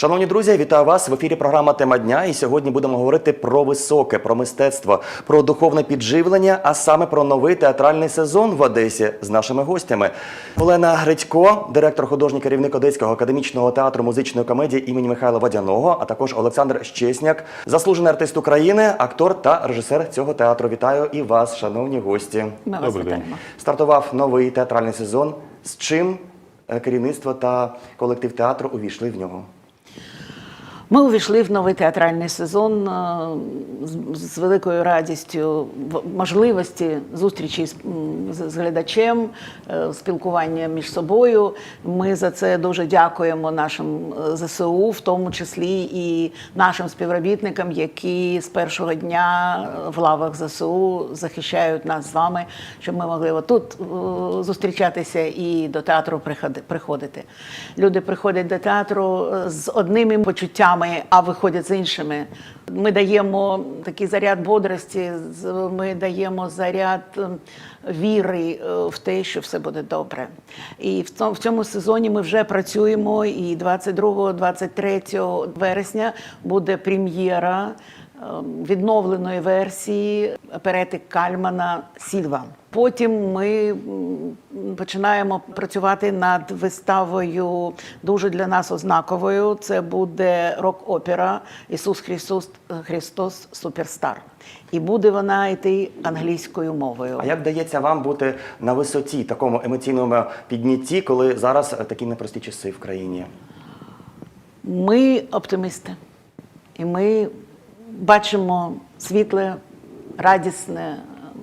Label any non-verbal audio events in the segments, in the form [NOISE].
Шановні друзі, вітаю вас в ефірі. Програма Тема дня. І сьогодні будемо говорити про високе, про мистецтво, про духовне підживлення, а саме про новий театральний сезон в Одесі з нашими гостями. Олена Гридько, директор художній керівник Одеського академічного театру музичної комедії імені Михайла Водяного, а також Олександр Щесняк, заслужений артист України, актор та режисер цього театру. Вітаю і вас, шановні гості. Ми вас Добрий день. Стартував новий театральний сезон. З чим е, керівництво та колектив театру увійшли в нього? Ми увійшли в новий театральний сезон е, з, великою радістю можливості зустрічі з, глядачем, е, спілкування між собою. Ми за це дуже дякуємо нашим е, ЗСУ, в тому числі і нашим співробітникам, які з першого дня в лавах ЗСУ захищають нас з вами, щоб ми могли отут е, зустрічатися і до театру приходити. Люди приходять до театру з одними почуттями, а виходять з іншими. Ми даємо такий заряд бодрості, ми даємо заряд е, віри е, в те, що все буде добре. І в цьому, сезоні ми вже працюємо. І 22-23 вересня буде прем'єра відновленої версії оперети Кальмана Сільва. Потім ми починаємо працювати над виставою дуже для нас ознаковою. Це буде рок-опера Ісус Христос, Христос Суперстар. І буде вона йти англійською мовою. А як вдається вам бути на висоті такому емоційному піднятті, коли зараз такі непрості часи в країні? Ми оптимісти, і ми бачимо світле, радісне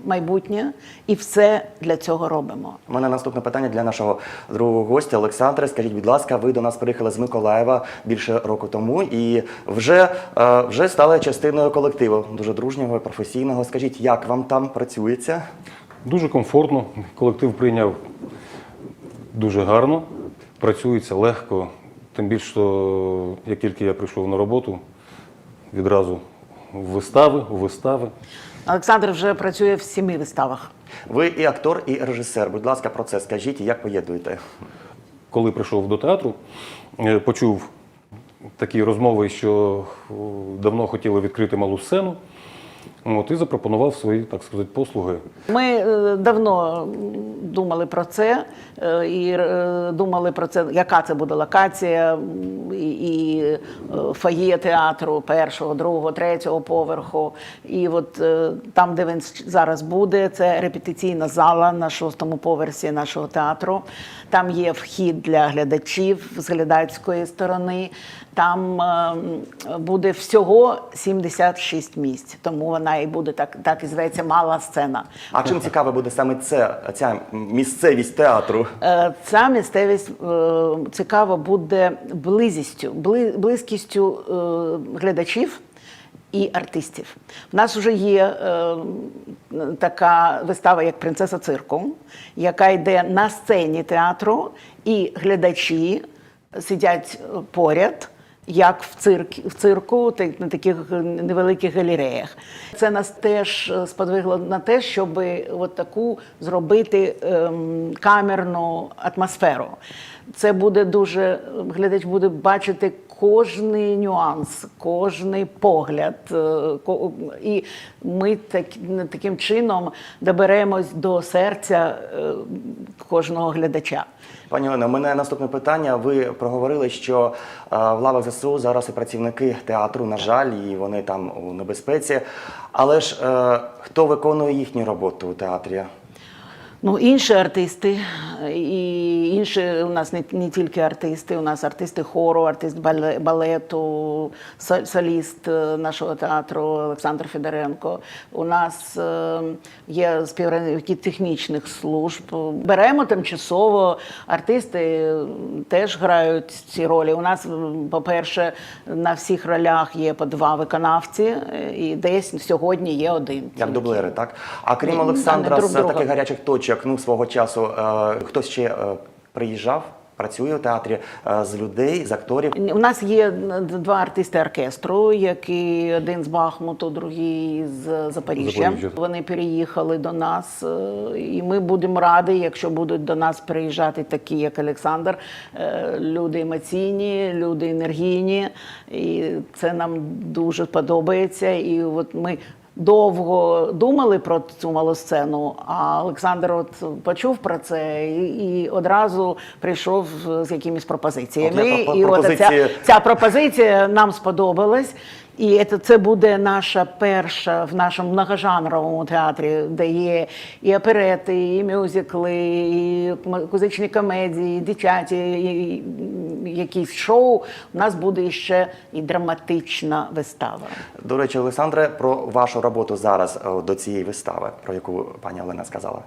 майбутнє, і все для цього робимо. У мене наступне питання для нашого другого гостя Олександра. Скажіть, будь ласка, ви до нас приїхали з Миколаєва більше року тому і вже, е, вже стали частиною колективу, дуже дружнього, професійного. Скажіть, як вам там працюється? Дуже комфортно. Колектив прийняв дуже гарно, працюється легко. Тим більше, що як тільки я прийшов на роботу, відразу вистави, у вистави. Олександр вже працює в сіми виставах. Ви і актор, і режисер. Будь ласка, про це скажіть, і як поєднуєте? Коли прийшов до театру, е, почув такі розмови, що давно хотіли відкрити малу сцену. От, і запропонував свої, так сказати, послуги. Ми е, давно думали про це е, і е, думали про це, яка це буде локація, і, фоє театру першого, другого, третього поверху. І от там, де він зараз буде, це репетиційна зала на шостому поверсі нашого театру. Там є вхід для глядачів з глядацької сторони. Там е, буде всього 76 місць, тому вона і буде так, так і зветься мала сцена. А чим цікаве буде саме це, ця місцевість театру? Е, Ця місцевість е, цікава буде близістю, близькістю е, глядачів. І артистів. У нас вже є е, така вистава, як Принцеса цирку, яка йде на сцені театру, і глядачі сидять поряд, як в, цирк, в цирку, на таких невеликих галереях. Це нас теж е, сподвигло на те, щоб от таку зробити ем, камерну атмосферу. Це буде дуже глядач буде бачити кожний нюанс, кожний погляд. е, І ми так, таким чином доберемось до серця е, кожного глядача. Пані Олено, у мене наступне питання. Ви проговорили, що е, в лавах ЗСУ зараз і працівники театру, на жаль, і вони там у небезпеці. Але ж е, хто виконує їхню роботу у театрі? Ну, інші артисти, і інші у нас не, не тільки артисти, у нас артисти хору, артист балету, соліст е, нашого театру Олександр Федоренко. У нас е, є співробітники технічних служб. Беремо тимчасово артисти теж грають ці ролі. У нас, по-перше, на всіх ролях є по два виконавці, е, і десь сьогодні є один. Як дублери, так? А крім Олександра, а не друг з таких гарячих точок, ну свого часу, е, хтось ще е, приїжджав працює у театрі е, з людей, з акторів. У нас є два артисти оркестру, які один з Бахмуту, другий з Запоріжжя. Запоріжжя. Вони переїхали до нас, е, і ми будемо раді, якщо будуть до нас приїжджати такі, як Олександр, е, люди емоційні, люди енергійні. І це нам дуже подобається. І от ми. Довго думали про цю малу сцену, а Олександр от почув про це і, і одразу прийшов з якимись пропозиціями. От я і от ця, ця пропозиція нам сподобалась. І це, буде наша перша в нашому многожанровому театрі, де є і оперети, і мюзикли, і музичні комедії, і дитяті, і, і якісь шоу. У нас буде ще і драматична вистава. До речі, Олександре, про вашу роботу зараз е, до цієї вистави, про яку пані Олена сказала.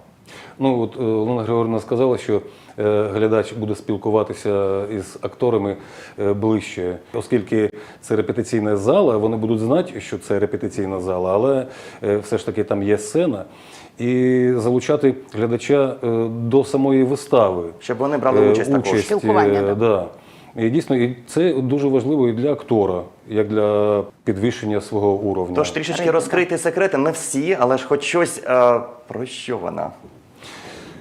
Ну от е, Олена Григорівна сказала, що е, глядач буде спілкуватися із акторами е, ближче, оскільки це репетиційна зала, вони будуть знати, що це репетиційна зала, але все ж таки там є сцена. І залучати глядача до самої вистави. Щоб вони брали Е, участь також. Спілкування, да. да. І дійсно, і це дуже важливо і для актора, як для підвищення свого уровня. Тож трішечки розкрити секрети, не всі, але ж хоч щось е, про що вона.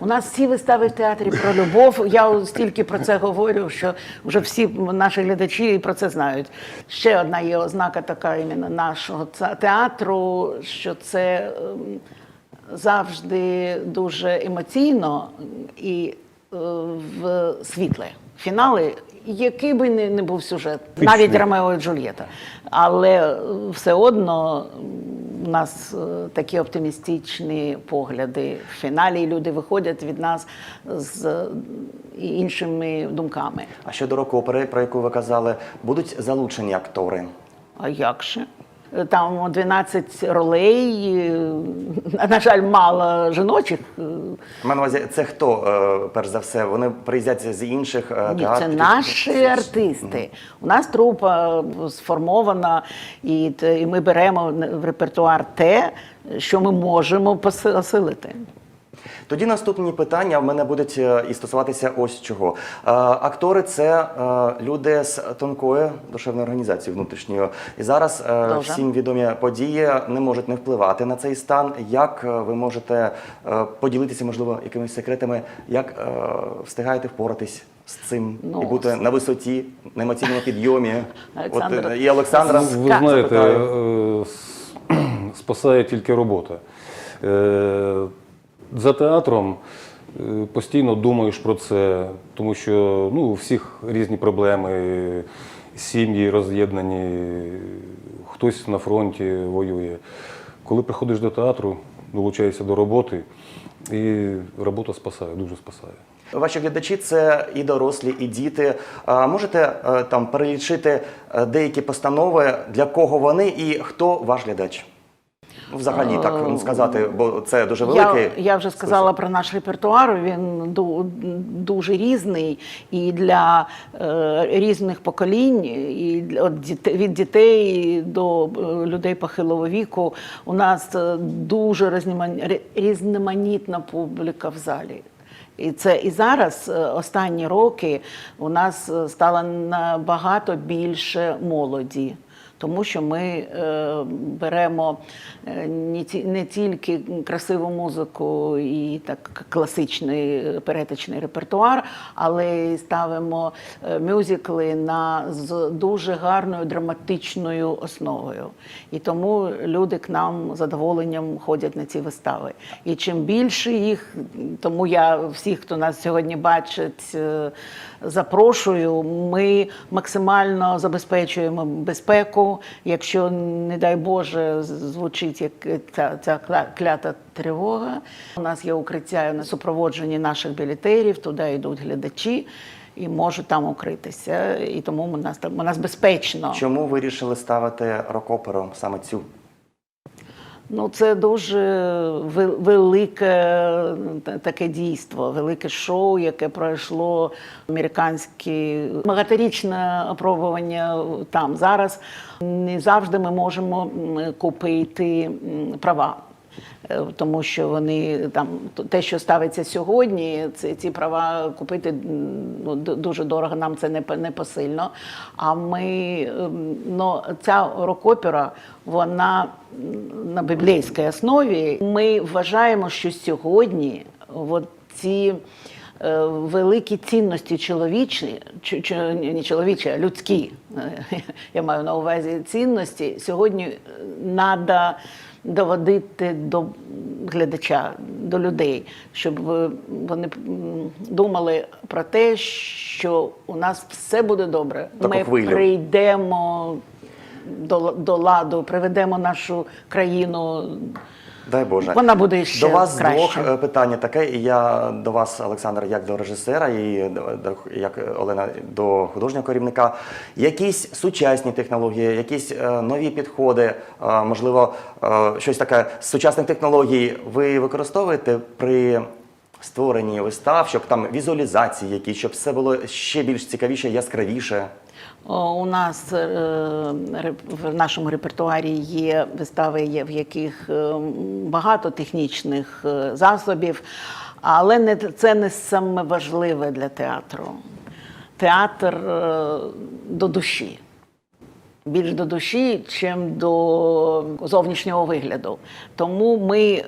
У нас всі вистави в театрі про любов. Я стільки про це говорю, що вже всі наші глядачі про це знають. Ще одна є ознака така іменно нашого театру, що це ем, завжди дуже емоційно і е, в світле. Фінали, який би не, не був сюжет, навіть. Ромео і Джульєта. Але е, все одно у нас е, такі оптимістичні погляди в фіналі, і люди виходять від нас з е, іншими думками. А щодо року опери, про яку ви казали, будуть залучені актори. А як же? Там 12 ролей, е, на жаль, мало жіночих. е, мене увазі, це хто, е, перш за все? Вони приїздять з інших Ні, театрів? це наші артисти. У нас трупа сформована, і, і ми беремо в репертуар те, що ми можемо поси- осилити. Тоді наступні питання в мене будуть е, і стосуватися ось чого. Е, актори це е, люди з тонкою душевною організацією внутрішньою. І зараз Дуже. всім відомі події не можуть не впливати на цей стан. Як ви можете поділитися, можливо, якимись секретами, як встигаєте впоратись з цим Ну, і бути на висоті, на емоційному підйомі? Олександр. От, і Олександра Ну, Ви знаєте, [CLEARS THROAT] спасає тільки робота. За театром е, постійно думаєш про це, тому що ну, у всіх різні проблеми, сім'ї роз'єднані, хтось на фронті воює. Коли приходиш до театру, долучаєшся до роботи, і робота спасає, дуже спасає. Ваші глядачі це і дорослі, і діти. А можете е, там перелічити е, деякі постанови, для кого вони і хто ваш глядач? Взагалі, так ну, сказати, бо це дуже великий. Я, я вже сказала про наш репертуар. Він ду- дуже різний і для е, різних поколінь, і от від дітей до е, людей похилого віку. У нас е, дуже різноман- різноманітна публіка в залі. І це і зараз, е, останні роки, у нас е, стало набагато більше молоді. Тому що ми е, беремо е, не, ті, не тільки красиву музику і так класичний е, перетичний репертуар, але й ставимо мюзикли на з дуже гарною драматичною основою. І тому люди к нам задоволенням ходять на ці вистави. І чим більше їх, тому я всіх, хто нас сьогодні бачить, запрошую. Ми максимально забезпечуємо безпеку. Якщо, не дай Боже, звучить як ця, ця кля- клята тривога. У нас є укриття на супроводженні наших білетерів, туди йдуть глядачі. І можуть там укритися, і тому у нас там у нас безпечно. Чому вирішили ставити рок-оперу саме цю? Ну, це дуже велике таке дійство, велике шоу, яке пройшло американське багаторічне опробування там. Зараз не завжди ми можемо купити права. Е, Тому що вони там те, що ставиться сьогодні, це ці права купити ну, дуже дорого. Нам це не не посильно. А ми ну, ця рок-опера, вона на біблійській основі. Ми вважаємо, що сьогодні от ці великі цінності чоловічі, чи, чи ні, не чоловічі, а людські, е, [LAUGHS] я маю на увазі цінності, сьогодні треба доводити до глядача, до людей, щоб е, вони думали про те, що у нас все буде добре. Ми хвилю. прийдемо до, до ладу, приведемо нашу країну. Дай Боже. Вона буде ще до вас краще. двох е, питання таке. І я до вас, Олександр, як до режисера, і до, до- як Олена до художнього керівника. Якісь сучасні технології, якісь е, нові підходи, е, можливо, е, щось таке з сучасних технологій ви використовуєте при створенні вистав, щоб там візуалізації, якісь, щоб все було ще більш цікавіше, яскравіше. У нас е, в нашому репертуарі є вистави, в яких е, багато технічних е, засобів, але не, це не саме важливе для театру. Театр до душі. Більш до душі, чим до зовнішнього вигляду. Тому ми е,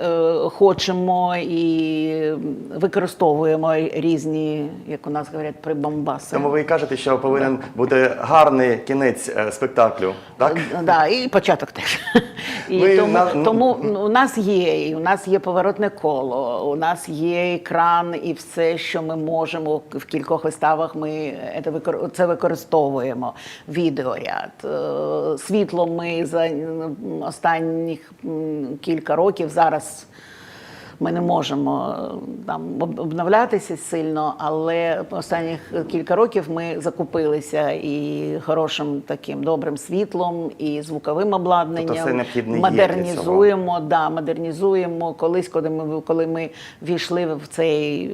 хочемо і використовуємо різні, як у нас говорять, прибамбаси. Тому ви і кажете, що повинен бути гарний кінець е, спектаклю, так? Е, Да, і початок теж. [LAUGHS] І Ми тому, на- ну, тому у нас є, і у нас є поворотне коло, у нас є екран і все, що ми можемо в кількох виставах. Ми це викор- це використовуємо. Відеоряд, е, світло. Ми за останніх кілька років зараз. Ми не можемо е, там обновлятися сильно, але останніх кілька років ми закупилися і хорошим таким добрим світлом, і звуковим обладнанням. Тобто все необхідне є модернізуємо, да, модернізуємо. Колись, коли ми коли ми війшли в цей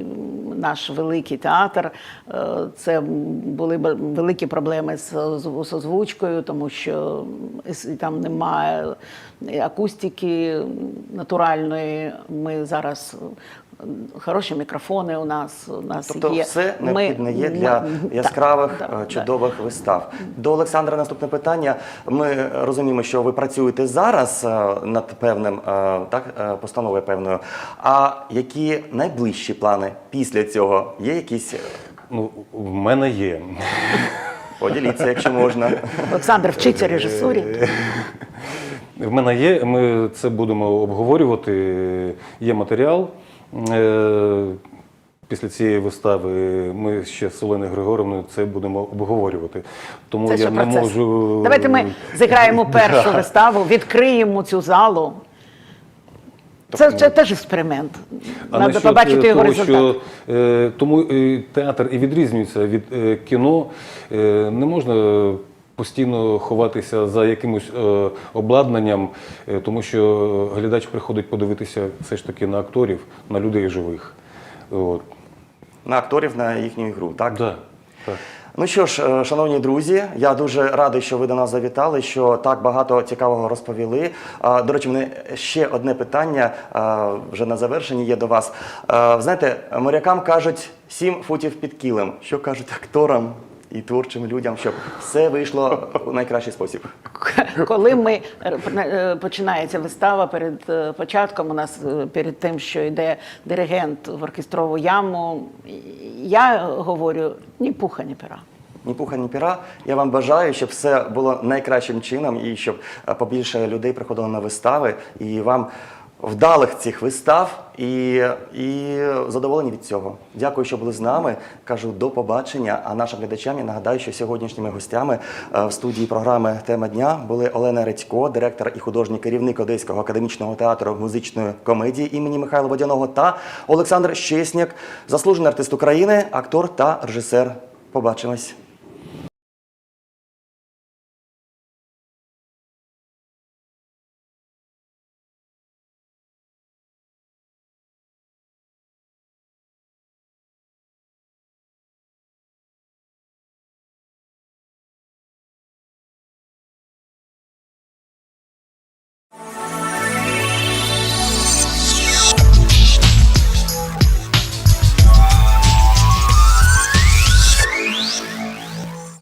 наш великий театр, е, це були великі проблеми з, з, з озвучкою, тому що там немає акустики натуральної. Ми зараз е, хороші мікрофони у нас. У нас Тобто є. все необхідне є для [LAUGHS] ми- яскравих, так, е, так, чудових вистав. До Олександра наступне питання. Ми розуміємо, що ви працюєте зараз е, над певним так, постановою певною. А які найближчі плани після цього? Є якісь? Ну, в мене є. Поділіться, якщо можна. Олександр вчиться режисурі. [LAUGHS] В мене є, ми це будемо обговорювати. Є матеріал. Е, Після цієї вистави ми ще з Оленою Григоровною це будемо обговорювати. Тому Це я не процес. можу. Давайте ми зіграємо [LAUGHS] першу виставу, відкриємо цю залу. Це, це теж експеримент. А Треба насчет, побачити е, його того, результат. Що, е, тому е, театр і відрізнюється від е, кіно. Е, не можна постійно ховатися за якимось е, обладнанням, е, тому що глядач приходить подивитися все ж таки на акторів, на людей живих. От. На акторів на їхню ігру, так? Да, так. Ну що ж, е, шановні друзі, я дуже радий, що ви до нас завітали, що так багато цікавого розповіли. До речі, мене ще одне питання вже на завершенні є до вас. Знаєте, морякам кажуть сім футів під кілем. Що кажуть акторам і творчим людям, щоб все вийшло у найкращий спосіб? Коли ми е, починається вистава перед е, початком, у нас е, перед тим, що йде диригент в оркестрову яму, я говорю ні пуха, ні пера. Ні пуха, ні піра. Я вам бажаю, щоб все було найкращим чином і щоб е, побільше людей приходило на вистави і вам вдалих цих вистав і, і задоволені від цього. Дякую, що були з нами. Кажу до побачення. А нашим глядачам я нагадаю, що сьогоднішніми гостями е, в студії програми Тема дня були Олена Редько, директор і художній керівник Одеського академічного театру музичної комедії імені Михайла Водяного та Олександр Щесняк, заслужений артист України, актор та режисер. Побачимось.